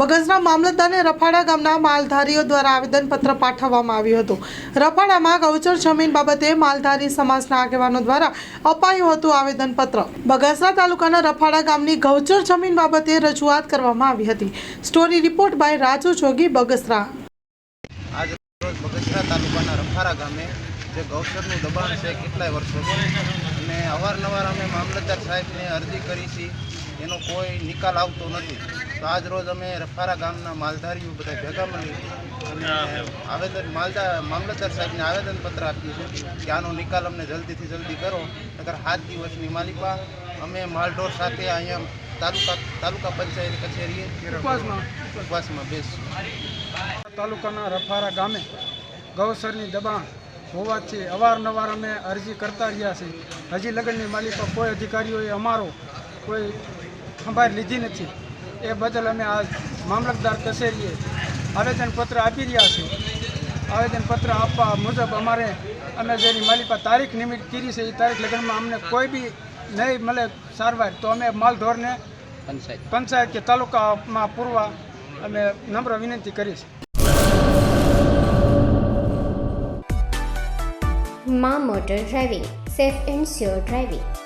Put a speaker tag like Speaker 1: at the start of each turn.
Speaker 1: બગસના મામલતદારને રફાડા ગામના માલધારીઓ દ્વારા આવેદનપત્ર પાઠવવામાં આવ્યું હતું. રફાડામાં ગૌચર જમીન બાબતે માલધારી સમાજના આગેવાનો દ્વારા અપાયું હતું આવેદનપત્ર. બગસરા તાલુકાના રફાડા ગામની ગૌચર જમીન બાબતે રજૂઆત કરવામાં આવી હતી. Story report by Raju Jogi, Bagasara.
Speaker 2: આજ બગસરા તાલુકાના રફાડા ગામે જે ગૌચરનું દબાણ છે કેટલાય વર્ષોથી અને અવારનવાર અમે મામલતદાર સાહેબને અરજી કરી છે, એનો કોઈ નિકાલ આવતો નથી. તો આજ રોજ અમે રફારા ગામના માલધારીઓ બધા ભેગા મળી અને આવેદન માલદા મામલતદાર સાહેબને આવેદનપત્ર આપ્યું છે કે આનો નિકાલ અમને જલ્દીથી જલ્દી કરો. નગર સાત દિવસની માલિકા અમે માલઢોર સાથે અહીંયા તાલુકા તાલુકા પંચાયત કચેરીએ
Speaker 3: ઉપવાસમાં.
Speaker 2: ઉપવાસમાં
Speaker 3: તાલુકાના રફારા ગામે ગૌસરની દબાણ હોવાથી અવારનવાર અમે અરજી કરતા રહ્યા છીએ. હજી લગ્નની માલિકા કોઈ અધિકારીઓએ અમારો કોઈ સંભાળ લીધી નથી. એ બદલ અમે આ મામલતદાર કચેરીએ આવેદનપત્ર આપી રહ્યા છીએ. આવેદનપત્ર આપવા મુજબ અમારે અમે જેની માલિકા તારીખ નિમિત્ત કરી છે એ તારીખ લગ્નમાં અમને કોઈ બી નહીં મળે સારવાર તો અમે માલધોરને પંચાયત. પંચાયત કે તાલુકામાં પૂરવા અમે નમ્ર વિનંતી કરીશ
Speaker 4: મા motor driving safe and sure driving.